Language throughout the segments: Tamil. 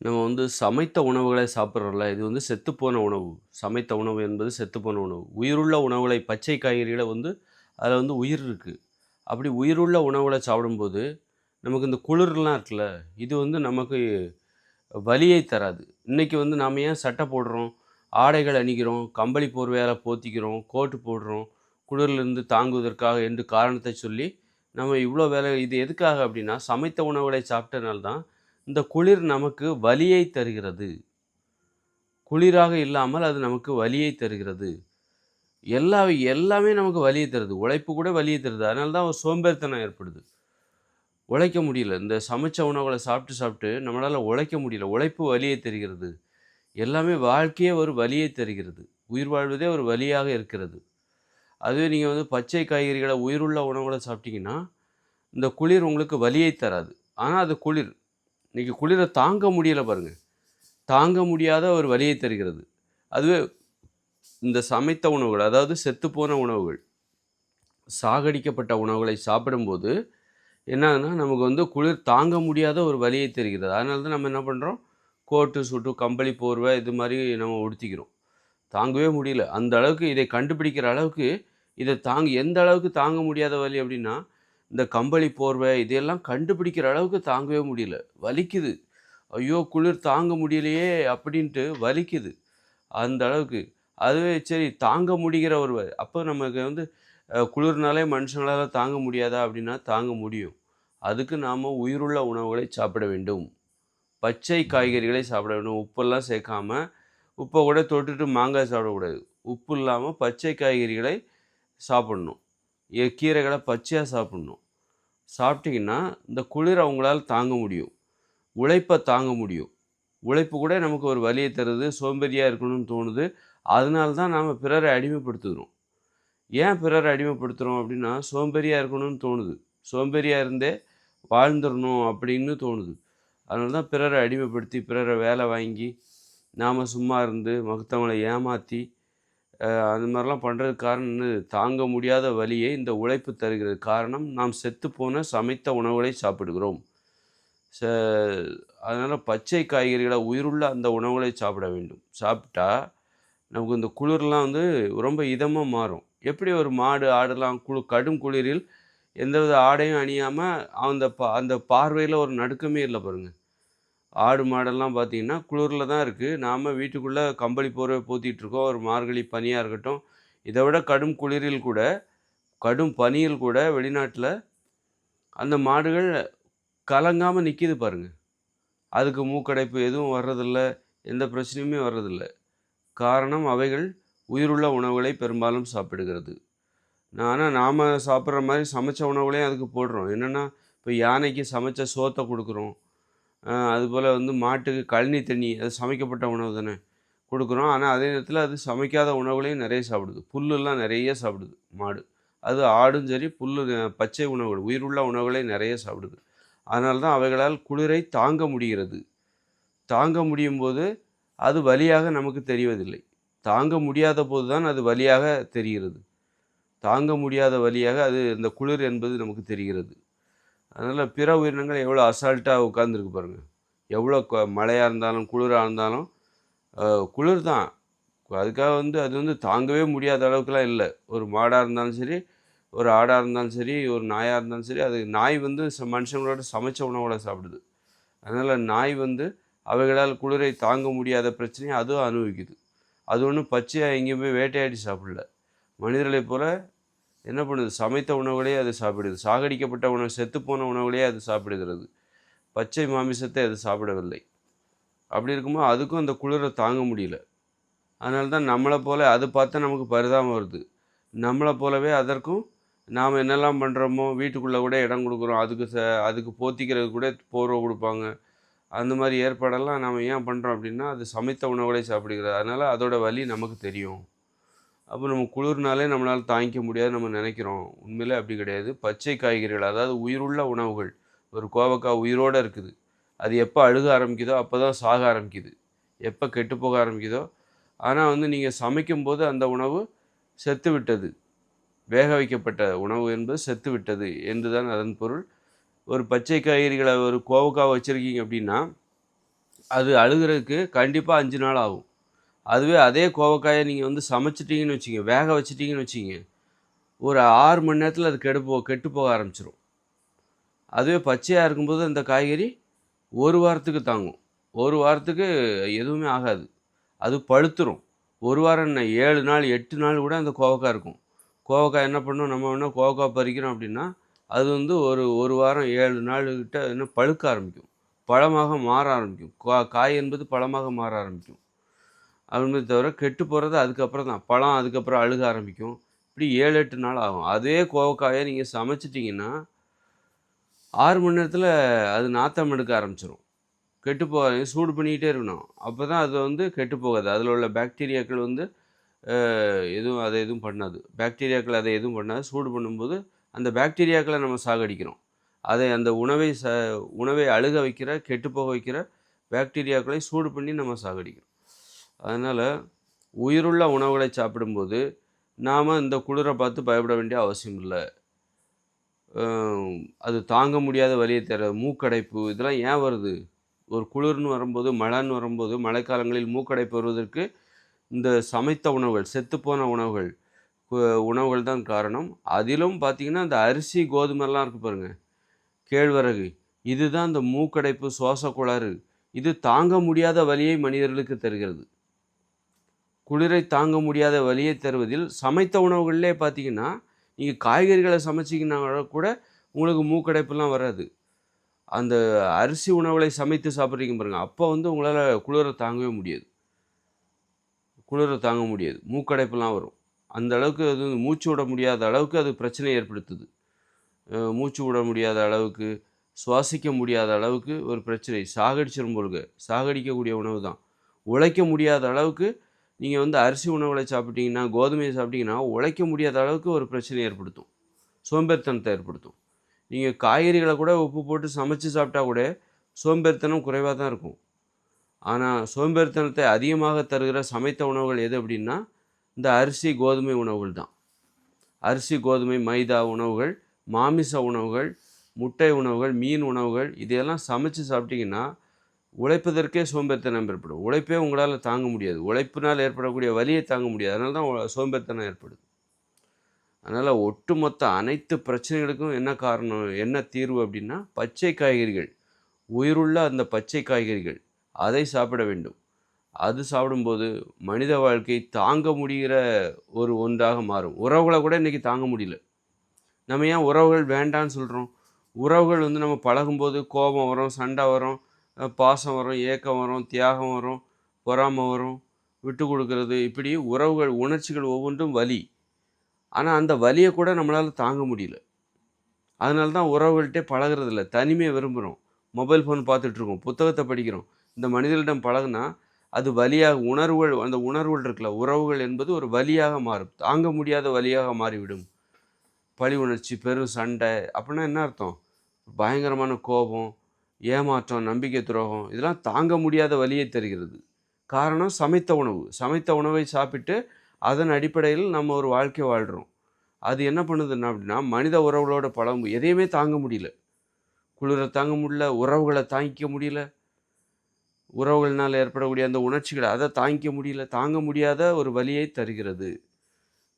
நம்ம வந்து சமைத்த உணவுகளை சாப்பிட்றோம்ல இது வந்து செத்துப்போன உணவு. சமைத்த உணவு என்பது செத்துப்போன உணவு. உயிருள்ள உணவுகளை பச்சை காய்கறிகளை வந்து அதில் வந்து உயிர் இருக்குது அப்படி உயிருள்ள உணவுகளை சாப்பிடும்போது நமக்கு இந்த குளிர்லாம் இருக்குல்ல இது வந்து நமக்கு வலியை தராது. இன்றைக்கி வந்து நாம் ஏன் சட்டை போடுறோம் ஆடைகள் அணிகிறோம் கம்பளி போர்வையால் போத்திக்கிறோம் கோட்டு போடுறோம் குளிர்லேருந்து தாங்குவதற்காக என்று காரணத்தை சொல்லி நம்ம இவ்வளோ வேலை இது எதுக்காக அப்படின்னா சமைத்த உணவுகளை சாப்பிட்டனால தான் இந்த குளிர் நமக்கு வலியை தருகிறது. குளிராக இல்லாமல் அது நமக்கு வலியை தருகிறது. எல்லா எல்லாமே நமக்கு வலியை தருது. உழைப்பு கூட வலியை தருது. அதனால தான் ஒரு சோம்பேறித்தனம் ஏற்படுது. உழைக்க முடியல. இந்த சமைச்ச உணவுகளை சாப்பிட்டு சாப்பிட்டு நம்மளால் உழைக்க முடியல. உழைப்பு வலியை தருகிறது. எல்லாமே வாழ்க்கையே ஒரு வலியை தருகிறது. உயிர் வாழ்வதே ஒரு வலியாக இருக்கிறது. அதுவே நீங்கள் வந்து பச்சை காய்கறிகளை உயிருள்ள உணவுகளை சாப்பிட்டீங்கன்னா இந்த குளிர் உங்களுக்கு வலியை தராது. ஆனால் அது குளிர். இன்றைக்கி குளிரை தாங்க முடியல பாருங்கள் தாங்க முடியாத ஒரு வலியை தருகிறது. அதுவே இந்த சமைத்த உணவுகள் அதாவது செத்துப்போன உணவுகள் சாகடிக்கப்பட்ட உணவுகளை சாப்பிடும்போது என்னன்னா நமக்கு வந்து குளிர் தாங்க முடியாத ஒரு வலியை தெரிகிறது. அதனால தான் நம்ம என்ன பண்ணுறோம் கோட்டு சுட்டு கம்பளி போர்வை இது மாதிரி நம்ம உடுத்திக்கிறோம். தாங்கவே முடியல. அந்த அளவுக்கு இதை கண்டுபிடிக்கிற அளவுக்கு இதை தாங்க எந்த அளவுக்கு தாங்க முடியாத வலி அப்படின்னா இந்த கம்பளி போர்வை இதையெல்லாம் கண்டுபிடிக்கிற அளவுக்கு தாங்கவே முடியல. வலிக்குது. ஐயோ குளிர் தாங்க முடியலையே அப்படின்ட்டு வலிக்குது. அந்த அளவுக்கு. அதுவே சரி தாங்க முடிகிற ஒரு அப்போ நமக்கு வந்து குளிர்னாலே மனுஷங்களால் தாங்க முடியாதா அப்படின்னா தாங்க முடியும். அதுக்கு நாம் உயிருள்ள உணவுகளை சாப்பிட வேண்டும். பச்சை காய்கறிகளை சாப்பிட வேண்டும். உப்பெல்லாம் சேர்க்காமல் உப்பை கூட தொட்டுட்டு மாங்காய் சாப்பிடக்கூடாது. உப்பு இல்லாமல் பச்சை காய்கறிகளை சாப்பிடணும். கீரைகளை பச்சையாக சாப்பிடணும். சாப்பிட்டிங்கன்னா இந்த குளிர் அவங்களால தாங்க முடியும். உழைப்பை தாங்க முடியும். உழைப்பு கூட நமக்கு ஒரு வலியை தருது சோம்பேறியாக இருக்கணும்னு தோணுது. அதனால தான் நாம் பிறரை அடிமைப்படுத்துகிறோம். ஏன் பிறரை அடிமைப்படுத்துகிறோம் அப்படின்னா சோம்பேறியாக இருக்கணும்னு தோணுது. சோம்பேறியாக இருந்தே வாழ்ந்துடணும் அப்படின்னு தோணுது. அதனால தான் பிறரை அடிமைப்படுத்தி பிறரை வேலை வாங்கி நாம் சும்மா இருந்து மகத்தவங்களை ஏமாற்றி அந்த மாதிரிலாம் பண்ணுறதுக்கு காரணம் தாங்க முடியாத வழியை இந்த உழைப்பு தருகிறது. காரணம் நாம் செத்துப்போன சமைத்த உணவுகளை சாப்பிடுகிறோம். ச அதனால் பச்சை காய்கறிகளை உயிருள்ள அந்த உணவுகளை சாப்பிட வேண்டும். சாப்பிட்டா நமக்கு இந்த குளிர்லாம் வந்து ரொம்ப இதமாக மாறும். எப்படி ஒரு மாடு ஆடலாம்? குளு கடும் குளிரில் எந்தவித ஆடையும் அணியாமல் அந்த பா அந்த பார்வையில் ஒரு நடுக்கமே இல்லை பாருங்கள் ஆடு மாடெல்லாம் பார்த்திங்கன்னா குளிரில் தான் இருக்குது நாம் வீட்டுக்குள்ளே கம்பளி போர்வை பூத்திட்டுருக்கோம் ஒரு மார்கழி பனியாக இருக்கட்டும். இதை விட கடும் குளிரில் கூட கடும் பனியில் கூட வெளிநாட்டில் அந்த மாடுகள் கலங்காமல் நிற்கிது பாருங்கள் அதுக்கு மூக்கடைப்பு எதுவும் வர்றதில்ல. எந்த பிரச்சனையுமே வர்றதில்ல. காரணம் அவைகள் உயிருள்ள உணவுகளை பெரும்பாலும் சாப்பிடுகிறது. ஆனால் நாம் சாப்பிட்ற மாதிரி சமைச்ச உணவுகளையும் அதுக்கு போடுறோம். என்னென்னா இப்போ யானைக்கு சமைச்ச சோத்தை கொடுக்குறோம். அதுபோல் வந்து மாட்டுக்கு கழனி தண்ணி அது சமைக்கப்பட்ட உணவு தானே கொடுக்குறோம். ஆனால் அதே நேரத்தில் அது சமைக்காத உணவுகளையும் நிறைய சாப்பிடுது. புல்லுலாம் நிறைய சாப்பிடுது மாடு. அது ஆடும் சரி புல்லு பச்சை உணவுகள் உயிருள்ள உணவுகளை நிறைய சாப்பிடுது. அதனால தான் அவைகளால் குளிரை தாங்க முடிகிறது. தாங்க முடியும் போது அது வலியாக நமக்கு தெரிவதில்லை. தாங்க முடியாத போது தான் அது வலியாக தெரிகிறது. தாங்க முடியாத வழியாக அது இந்த குளிர் என்பது நமக்கு தெரிகிறது. அதனால் பிற உயிரினங்கள் எவ்வளோ அசால்ட்டாக உட்காந்துருக்கு பாருங்கள் எவ்வளோ மழையாக இருந்தாலும் குளிராக இருந்தாலும் குளிர் தான். அதுக்காக வந்து அது வந்து தாங்கவே முடியாத அளவுக்குலாம் இல்லை. ஒரு மாடாக இருந்தாலும் சரி ஒரு ஆடாக இருந்தாலும் சரி ஒரு நாயாக இருந்தாலும் சரி அது நாய் வந்து ச- மனுஷங்களோட சமைச்ச உணவோட சாப்பிடுது. அதனால் நாய் வந்து அவைகளால் குளிரை தாங்க முடியாத பிரச்சனையை அதுவும் அனுபவிக்குது. அது ஒன்றும் பச்சையாக எங்கேயுமே வேட்டையாடி சாப்பிடல. மனிதர்களை போல என்ன பண்ணுது? சமைத்த உணவுகளே அது சாப்பிடுது. சாகடிக்கப்பட்ட உணவு செத்துப்போன உணவுகளே அது சாப்பிடுகிறது. பச்சை மாமிசத்தை அது சாப்பிடவில்லை. அப்படி இருக்கும்போது அதுக்கும் அந்த குளிரை தாங்க முடியல. அதனால தான் நம்மளை போல அது பார்த்தா நமக்கு பரிதாபம் வருது. நம்மளை போலவே அதற்கும் நாம் என்னெல்லாம் பண்ணுறோமோ வீட்டுக்குள்ளே கூட இடம் கொடுக்குறோம் அதுக்கு ச அதுக்கு போத்திக்கிறது கூட போர்வை கொடுப்பாங்க. அந்த மாதிரி ஏற்பாடெல்லாம் நாம் ஏன் பண்ணுறோம் அப்படின்னா அது சமைத்த உணவுகளை சாப்பிடுகிறது. அதனால் அதோட வலி நமக்கு தெரியும். அப்போ நம்ம குளிர்னாலே நம்மளால் தாங்கிக்க முடியாது நம்ம நினைக்கிறோம். உண்மையிலே அப்படி கிடையாது. பச்சை காய்கறிகள் அதாவது உயிருள்ள உணவுகள் ஒரு கோவக்காய் உயிரோடு இருக்குது. அது எப்போ அழுக ஆரம்பிக்குதோ அப்போ தான் சாக ஆரம்பிக்குது. எப்போ கெட்டு போக ஆரம்பிக்குதோ. ஆனால் வந்து நீங்கள் சமைக்கும்போது அந்த உணவு செத்து விட்டது. வேக வைக்கப்பட்ட உணவு என்பது செத்து விட்டது என்றுதான் அதன் பொருள். ஒரு பச்சை காய்கறிகளை ஒரு கோவக்காய் வச்சுருக்கீங்க அப்படின்னா அது அழுகுறதுக்கு கண்டிப்பாக அஞ்சு நாள் ஆகும். அதுவே அதே கோவக்காயை நீங்கள் வந்து சமைச்சிட்டிங்கன்னு வச்சுங்க வேக வச்சிட்டிங்கன்னு வச்சுங்க ஒரு ஆறு மணி நேரத்தில் அது கெடு போ கெட்டு போக ஆரம்பிச்சிடும் அதுவே பச்சையாக இருக்கும்போது அந்த காய்கறி ஒரு வாரத்துக்கு தாங்கும். ஒரு வாரத்துக்கு எதுவுமே ஆகாது. அது பழுத்துரும். ஒரு வாரம் என்ன ஏழு நாள் எட்டு நாள் கூட அந்த கோவக்காய் இருக்கும். கோவக்காய் என்ன பண்ணோம் நம்ம வேணால் கோவக்காய் பறிக்கிறோம் அப்படின்னா அது வந்து ஒரு ஒரு வாரம் ஏழு நாள் கிட்ட என்ன பழுக்க ஆரம்பிக்கும். பழமாக மாற ஆரம்பிக்கும். கா- காய் என்பது பழமாக மாற ஆரம்பிக்கும். அப்படின்றத தவிர கெட்டு போகிறது அதுக்கப்புறம் தான். பழம் அதுக்கப்புறம் அழுக ஆரம்பிக்கும். இப்படி ஏழு எட்டு நாள் ஆகும். அதே கோவக்காயை நீங்கள் சமைச்சிட்டிங்கன்னா ஆறு மணி நேரத்தில் அது நாத்தம் எடுக்க ஆரம்பிச்சிடும் கெட்டு போகாது சூடு பண்ணிக்கிட்டே இருக்கணும். அப்போ தான் அது வந்து கெட்டு போகாது. அதில் உள்ள பாக்டீரியாக்கள் வந்து எதுவும் அதை எதுவும் பண்ணாது. பாக்டீரியாக்கள் அதை எதுவும் பண்ணாது. சூடு பண்ணும்போது அந்த பாக்டீரியாக்களை நம்ம சாகடிக்கிறோம். அதை அந்த உணவை ச உணவை அழுக வைக்கிற கெட்டு போக வைக்கிற பாக்டீரியாக்களை சூடு பண்ணி நம்ம சாகடிக்கிறோம். அதனால் உயிருள்ள உணவுகளை சாப்பிடும்போது நாம் இந்த குளிரை பார்த்து பயப்பட வேண்டிய அவசியம் இல்லை. அது தாங்க முடியாத வழியை தர மூக்கடைப்பு இதெல்லாம் ஏன் வருது? ஒரு குளிர்னு வரும்போது மழைன்னு வரும்போது மழைக்காலங்களில் மூக்கடைப்பு வருவதற்கு இந்த சமைத்த உணவுகள் செத்துப்போன உணவுகள் உணவுகள் தான் காரணம். அதிலும் பார்த்திங்கன்னா இந்த அரிசி கோதுமைலாம் இருக்கு பாருங்கள் கேழ்வரகு இதுதான் இந்த மூக்கடைப்பு சுவாச குளறு. இது தாங்க முடியாத வழியை மனிதர்களுக்கு தருகிறது. குளிரை தாங்க முடியாத வழியை தருவதில் சமைத்த உணவுகளிலே பார்த்தீங்கன்னா நீங்கள் காய்கறிகளை சமைச்சிங்கன்னா கூட உங்களுக்கு மூக்கடைப்புலாம் வராது. அந்த அரிசி உணவுகளை சமைத்து சாப்பிட்றீங்க பாருங்கள் அப்போ வந்து உங்களால் குளிரை தாங்கவே முடியாது. குளிரை தாங்க முடியாது. மூக்கடைப்புலாம் வரும். அந்த அளவுக்கு அது மூச்சு விட முடியாத அளவுக்கு அது பிரச்சனை ஏற்படுத்துது. மூச்சு விட முடியாத அளவுக்கு சுவாசிக்க முடியாத அளவுக்கு ஒரு பிரச்சனை. சாகடிச்சிடும் பொழுது சாகடிக்கக்கூடிய உணவு தான். உழைக்க முடியாத அளவுக்கு நீங்கள் வந்து அரிசி உணவுகளை சாப்பிட்டீங்கன்னா கோதுமையை சாப்பிட்டீங்கன்னா உழைக்க முடியாத அளவுக்கு ஒரு பிரச்சனை ஏற்படுத்தும். சோம்பேறித்தனத்தை ஏற்படுத்தும். நீங்கள் காய்கறிகளை கூட உப்பு போட்டு சமைச்சு சாப்பிட்டா கூட சோம்பேறித்தனம் குறைவாக தான் இருக்கும். ஆனால் சோம்பேறித்தனத்தை அதிகமாக தருகிற சமைத்த உணவுகள் எது அப்படின்னா இந்த அரிசி கோதுமை உணவுகள் தான். அரிசி கோதுமை மைதா உணவுகள் மாமிச உணவுகள் முட்டை உணவுகள் மீன் உணவுகள் இதையெல்லாம் சமைச்சு சாப்பிட்டிங்கன்னா உழைப்பதற்கே சோம்பேறித்தனம் ஏற்படும் உழைப்பே உங்களால் தாங்க முடியாது. உழைப்பினால் ஏற்படக்கூடிய வலியை தாங்க முடியாது. அதனால தான் சோம்பேறித்தனம் ஏற்படுது. அதனால் ஒட்டுமொத்த அனைத்து பிரச்சனைகளுக்கும் என்ன காரணம் என்ன தீர்வு அப்படின்னா பச்சை காய்கறிகள். உயிருள்ள அந்த பச்சை காய்கறிகள். அதை சாப்பிட வேண்டும். அது சாப்பிடும்போது மனித வாழ்க்கை தாங்க முடிகிற ஒரு ஒன்றாக மாறும். உறவுகளை கூட இன்றைக்கி தாங்க முடியல. நம்ம ஏன் உறவுகள் வேண்டான்னு சொல்கிறோம் உறவுகள் வந்து நம்ம பழகும்போது கோபம் வரும் சண்டை வரும். பாசம் வரும் ஏக்கம் வரும் தியாகம் வரும் பொறாமை வரும் விட்டு கொடுக்கறது. இப்படி உறவுகள் உணர்ச்சிகள் ஒவ்வொன்றும் வலி. ஆனால் அந்த வலியை கூட நம்மளால் தாங்க முடியல. அதனால தான் உறவுகள்கிட்ட பழகுறதில்ல. தனிமையை விரும்புகிறோம் மொபைல் ஃபோன் பார்த்துட்ருக்கோம். புத்தகத்தை படிக்கிறோம். இந்த மனிதர்களிடம் பழகுனா அது வலியாக உணர்வுகள் அந்த உணர்வுகள் இருக்குல்ல உறவுகள் என்பது ஒரு வலியாக மாறும். தாங்க முடியாத வலியாக மாறிவிடும். பழி உணர்ச்சி பெரும் சண்டை அப்படின்னா என்ன அர்த்தம்? பயங்கரமான கோபம் ஏமாற்றம் நம்பிக்கை துரோகம் இதெல்லாம் தாங்க முடியாத வழியை தருகிறது. காரணம் சமைத்த உணவு. சமைத்த உணவை சாப்பிட்டு அதன் அடிப்படையில் நம்ம ஒரு வாழ்க்கை வாழ்கிறோம் அது என்ன பண்ணுதுன்னா அப்படின்னா மனித உறவுகளோட பழம் எதையுமே தாங்க முடியல. குளிரை தாங்க முடியல உறவுகளை தாங்கிக்க முடியல. உறவுகள்னால் ஏற்படக்கூடிய அந்த உணர்ச்சிகளை அதை தாங்கிக்க முடியல. தாங்க முடியாத ஒரு வழியை தருகிறது.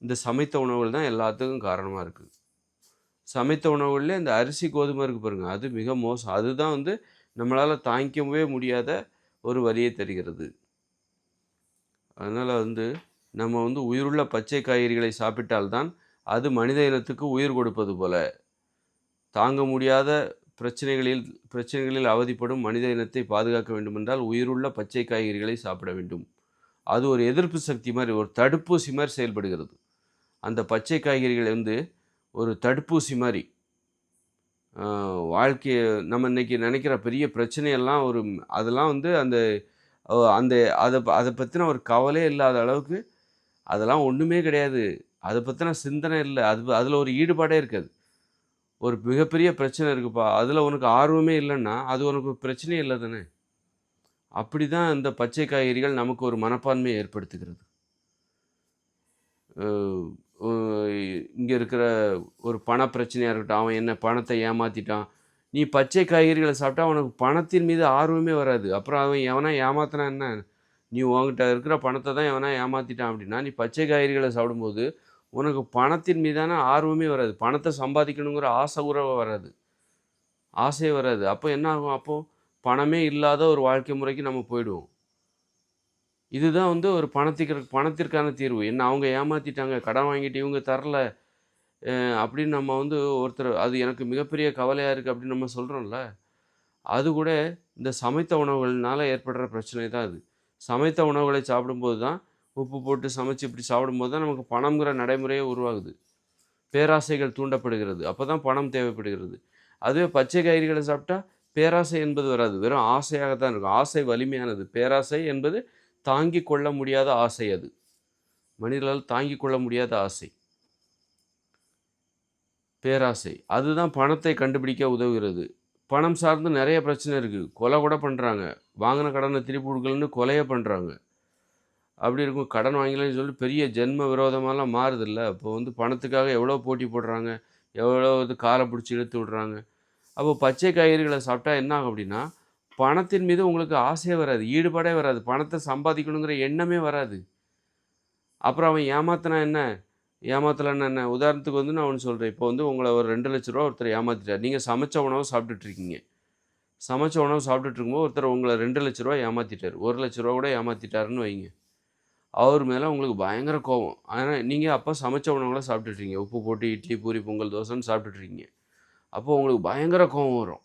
இந்த சமைத்த உணவுகள் தான் எல்லாத்துக்கும் காரணமாக இருக்குது சமைத்த உணவுகளில் இந்த அரிசி கோதுமை இருக்குது பாருங்கள் அது மிக மோசம். அதுதான் வந்து நம்மளால் தாங்கிக்கவே முடியாத ஒரு வழியை தருகிறது. அதனால் வந்து நம்ம வந்து உயிருள்ள பச்சை காய்கறிகளை சாப்பிட்டால்தான் அது மனித இனத்துக்கு உயிர் கொடுப்பது போல. தாங்க முடியாத பிரச்சனைகளில் பிரச்சனைகளில் அவதிப்படும் மனித இனத்தை பாதுகாக்க வேண்டுமென்றால் உயிருள்ள பச்சை காய்கறிகளை சாப்பிட வேண்டும். அது ஒரு எதிர்ப்பு சக்தி மாதிரி ஒரு தடுப்பூசி மாதிரி செயல்படுகிறது. அந்த பச்சை காய்கறிகள் வந்து ஒரு தடுப்பூசி மாதிரி வாழ்க்கையை நம்ம இன்றைக்கி நினைக்கிற பெரிய பிரச்சனையெல்லாம் ஒரு அதெல்லாம் வந்து அந்த அந்த அதை அதை பற்றின ஒரு கவலையே இல்லாத அளவுக்கு அதெல்லாம் ஒன்றுமே கிடையாது. அதை பற்றின சிந்தனை இல்லை. அது அதில் ஒரு ஈடுபாடே இருக்காது. ஒரு மிகப்பெரிய பிரச்சனை இருக்குப்பா. அதில் உனக்கு ஆர்வமே இல்லைன்னா அது உனக்கு பிரச்சனையே இல்லை தானே. அப்படி தான் இந்த பச்சை காய்கறிகள் நமக்கு ஒரு மனப்பான்மையை ஏற்படுத்துகிறது. இங்கே இருக்கிற ஒரு பண பிரச்சனையாக இருக்கட்டும் அவன் என்ன பணத்தை ஏமாற்றிட்டான் நீ பச்சை காய்கறிகளை சாப்பிட்டா உனக்கு பணத்தின் மீது ஆர்வமே வராது. அப்புறம் அவன் எவனா ஏமாத்தினா என்ன? நீ உங்ககிட்ட இருக்கிற பணத்தை தான் எவனா ஏமாற்றிட்டான் அப்படின்னா நீ பச்சை காய்கறிகளை சாப்பிடும்போது உனக்கு பணத்தின் மீதான ஆர்வமே வராது. பணத்தை சம்பாதிக்கணுங்கிற ஆசை கூட வராது. ஆசையே வராது. அப்போ என்ன ஆகும்? அப்போது பணமே இல்லாத ஒரு வாழ்க்கை முறைக்கு நம்ம போயிடுவோம். இதுதான் வந்து ஒரு பணத்திற்கு பணத்திற்கான தீர்வு. என்ன அவங்க ஏமாற்றிட்டாங்க கடன் வாங்கிட்டு இவங்க தரல அப்படின்னு நம்ம வந்து ஒருத்தர் அது எனக்கு மிகப்பெரிய கவலையாக இருக்குது அப்படின்னு நம்ம சொல்கிறோம்ல அது கூட இந்த சமைத்த உணவுகள்னால ஏற்படுற பிரச்சனை தான் அது. சமைத்த உணவுகளை சாப்பிடும்போது தான் உப்பு போட்டு சமைச்சு இப்படி சாப்பிடும்போது தான் நமக்கு பணம்ங்கிற நடைமுறையே உருவாகுது. பேராசைகள் தூண்டப்படுகிறது. அப்போ தான் பணம் தேவைப்படுகிறது. அதுவே பச்சை காய்கறிகளை சாப்பிட்டா பேராசை என்பது வராது. வெறும் ஆசையாக தான் இருக்கும். ஆசை வலிமையானது. பேராசை என்பது தாங்கி கொள்ள முடியாத ஆசை அது. மனிதர்களால் தாங்கி கொள்ள முடியாத ஆசை. பேராசை. அதுதான் பணத்தை கண்டுபிடிக்க உதவுகிறது. பணம் சார்ந்து நிறைய பிரச்சனை இருக்குது கொலை கூட பண்ணுறாங்க வாங்கின கடனை திருப்பி கொடுக்கலன்னு கொலையே பண்ணுறாங்க அப்படி இருக்கும். கடன் வாங்கலன்னு சொல்லி பெரிய ஜென்ம விரோதமாலாம் மாறுதில்ல. அப்போ வந்து பணத்துக்காக எவ்வளோ போட்டி போடுறாங்க? எவ்வளோ இது காலை பிடிச்சி இழுத்து விடுறாங்க? அப்போ பச்சை காய்கறிகளை சாப்பிட்டா என்ன ஆகும் அப்படின்னா பணத்தின் மீது உங்களுக்கு ஆசையே வராது ஈடுபாடே வராது. பணத்தை சம்பாதிக்கணுங்கிற எண்ணமே வராது. அப்புறம் அவன் ஏமாத்தினா என்ன? ஏமாத்தலைன்னா என்ன? உதாரணத்துக்கு வந்து நான் ஒன்று சொல்கிறேன் இப்போ வந்து உங்களை ஒரு ரெண்டு லட்ச ரூபா ஒருத்தர் ஏமாத்திட்டார். நீங்கள் சமைச்ச உணவு சாப்பிட்டுட்ருக்கீங்க. சமைச்ச உணவு சாப்பிட்டுட்டு இருக்கும்போது ஒருத்தர் உங்களை ரெண்டு லட்ச ரூபா ஏமாத்திட்டார். ஒரு லட்ச ரூபா கூட ஏமாத்திட்டாருன்னு வைங்க. அவர் மேலே உங்களுக்கு பயங்கர கோபம். ஆனால் நீங்கள் அப்போ சமைச்ச உணவுகளை சாப்பிட்டுட்ருக்கீங்க. உப்பு போட்டு இட்லி பூரி பொங்கல் தோசைன்னு சாப்பிட்டுட்ருக்கீங்க. அப்போது உங்களுக்கு பயங்கர கோபம் வரும்.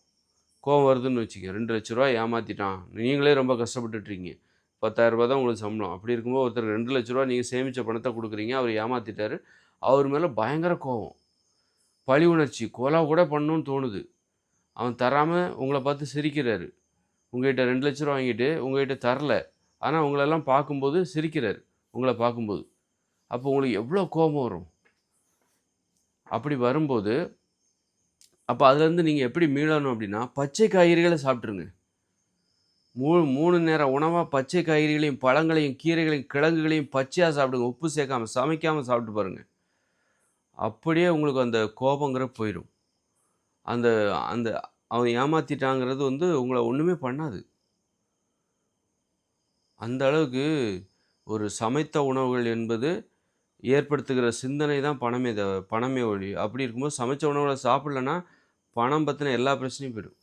கோவம் வருதுன்னு வச்சுக்க ரெண்டு லட்ச ரூபா ஏமாற்றிட்டான் நீங்களே ரொம்ப கஷ்டப்பட்டுட்ருக்கீங்க. பத்தாயிரரூபா தான் உங்களுக்கு சம்பளம். அப்படி இருக்கும்போது ஒருத்தர் ரெண்டு லட்ச ரூபா நீங்கள் சேமித்த பணத்தை கொடுக்குறீங்க. அவர் ஏமாற்றிட்டாரு அவர் மேலே பயங்கர கோபம் பழி உணர்ச்சி. கொலை கூட பண்ணணும்னு தோணுது. அவன் தராமல் உங்களை பார்த்து சிரிக்கிறாரு. உங்கள்கிட்ட ரெண்டு லட்ச ரூபா வாங்கிட்டு உங்கள்கிட்ட தரல. ஆனால் உங்களெல்லாம் பார்க்கும்போது சிரிக்கிறாரு. உங்களை பார்க்கும்போது. அப்போ உங்களுக்கு எவ்வளோ கோபம் வரும்? அப்படி வரும்போது அப்போ அதுலேருந்து நீங்கள் எப்படி மீளணும் அப்படின்னா பச்சை காய்கறிகளை சாப்பிட்ருங்க மூணு மூணு நேரம் உணவாக பச்சை காய்கறிகளையும் பழங்களையும் கீரைகளையும் கிழங்குகளையும் பச்சையாக சாப்பிடுங்க. உப்பு சேர்க்காமல் சமைக்காமல் சாப்பிட்டு பாருங்கள் அப்படியே உங்களுக்கு அந்த கோபங்கிற போயிடும். அந்த அந்த அவன் ஏமாத்திட்டாங்கிறது வந்து உங்களை ஒன்றுமே பண்ணாது. அந்த அளவுக்கு ஒரு சமைத்த உணவுகள் என்பது ஏற்படுத்துகிற சிந்தனை தான் பணமே த பணமே ஒழி. அப்படி இருக்கும்போது சமைச்ச உணவுகளை சாப்பிட்லன்னா பணம் பற்றின எல்லா பிரச்சனையும் போயிடும்.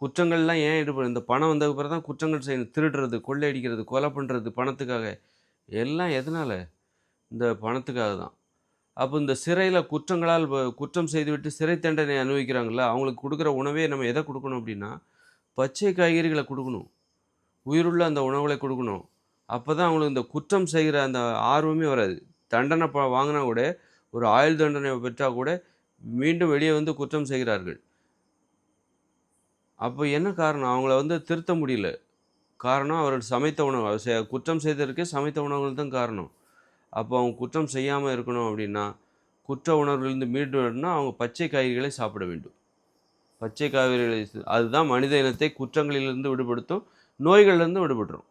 குற்றங்கள்லாம் ஏன் ஈடுபடும் இந்த பணம் வந்ததுக்கு பிறகு தான் குற்றங்கள் செய்யணும். திருடுறது கொள்ளையடிக்கிறது கொலை பண்ணுறது பணத்துக்காக. எல்லாம் எதனால்? இந்த பணத்துக்காக தான். அப்போ இந்த சிறையில் குற்றங்களால் குற்றம் செய்துவிட்டு சிறை தண்டனை அனுபவிக்கிறாங்களா அவங்களுக்கு கொடுக்குற உணவே நம்ம எதை கொடுக்கணும் அப்படின்னா பச்சை காய்கறிகளை கொடுக்கணும். உயிருள்ள அந்த உணவுகளை கொடுக்கணும். அப்போ தான் அவங்களுக்கு இந்த குற்றம் செய்கிற அந்த ஆர்வமே வராது. தண்டனை ப வாங்கினா கூட ஒரு ஆயுள் தண்டனை பெற்றால் கூட மீண்டும் வெளியே வந்து குற்றம் செய்கிறார்கள். அப்போ என்ன காரணம்? அவங்கள வந்து திருத்த முடியல. காரணம் அவர்கள் சமைத்த உணவு. குற்றம் செய்ததற்கே சமைத்த உணவுகள் தான் காரணம். அப்போ அவங்க குற்றம் செய்யாமல் இருக்கணும் அப்படின்னா குற்ற உணர்விலிருந்து மீண்டு வரணும்னா அவங்க பச்சை காய்கறிகளை சாப்பிட வேண்டும். பச்சை காய்கறிகளை அதுதான் மனித இனத்தை குற்றங்களிலிருந்து விடுபடுத்தும் நோய்கள்லேருந்து விடுபடுறோம்.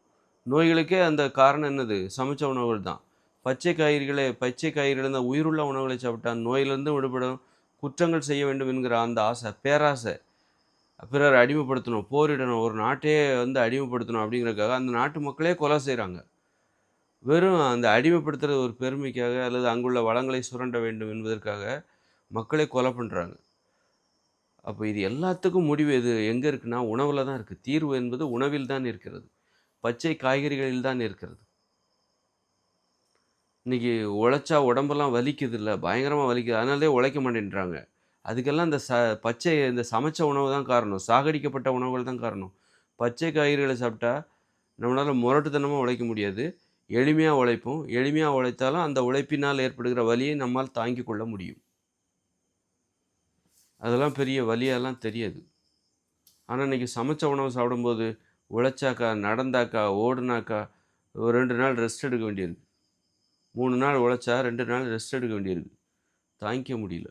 நோய்களுக்கே அந்த காரணம் என்னது? சமைச்ச உணவுகள் தான். பச்சை காய்கறிகளை பச்சை காய்கறிகள் இந்த உயிருள்ள உணவுகளை சாப்பிட்டா நோயிலிருந்து விடுபடும் குற்றங்கள் செய்ய வேண்டும் என்கிற அந்த ஆசை பேராசை பிறர் அடிமைப்படுத்தணும் போரிடணும் ஒரு நாட்டையே வந்து அடிமைப்படுத்தணும் அப்படிங்கிறதுக்காக அந்த நாட்டு மக்களே கொலை செய்கிறாங்க வெறும் அந்த அடிமைப்படுத்துறது ஒரு பெருமைக்காக அல்லது அங்குள்ள வளங்களை சுரண்ட வேண்டும் என்பதற்காக மக்களை கொலை பண்ணுறாங்க அப்போ இது எல்லாத்துக்கும் முடிவு எது? எங்கே இருக்குன்னா உணவில் தான் இருக்குது தீர்வு என்பது உணவில் தான் இருக்கிறது. பச்சை காய்கறிகளில் தான் இருக்கிறது. இன்னைக்கு உழைச்சா உடம்பெல்லாம் வலிக்குது இல்லை பயங்கரமாக வலிக்குது. அதனாலே உழைக்க மாட்டேன்றாங்க. அதுக்கெல்லாம் இந்த ச பச்சை இந்த சமைச்ச உணவு தான் காரணம். சாகடிக்கப்பட்ட உணவுகள் தான் காரணம். பச்சை காய்கறிகளை சாப்பிட்டா நம்மளால் முரட்டுத்தனமாக உழைக்க முடியாது. எளிமையாக உழைப்போம். எளிமையாக உழைத்தாலும் அந்த உழைப்பினால் ஏற்படுகிற வலியை நம்மால் தாங்கிக் கொள்ள முடியும். அதெல்லாம் பெரிய வலியெல்லாம் தெரியாது. ஆனால் இன்றைக்கி சமைச்ச உணவு சாப்பிடும்போது உழைச்சாக்கா நடந்தாக்கா ஓடுனாக்கா ஒரு ரெண்டு நாள் ரெஸ்ட் எடுக்க வேண்டியிருக்கு மூணு நாள் உழைச்சா ரெண்டு நாள் ரெஸ்ட் எடுக்க வேண்டியிருக்கு. தாங்கிக்க முடியல.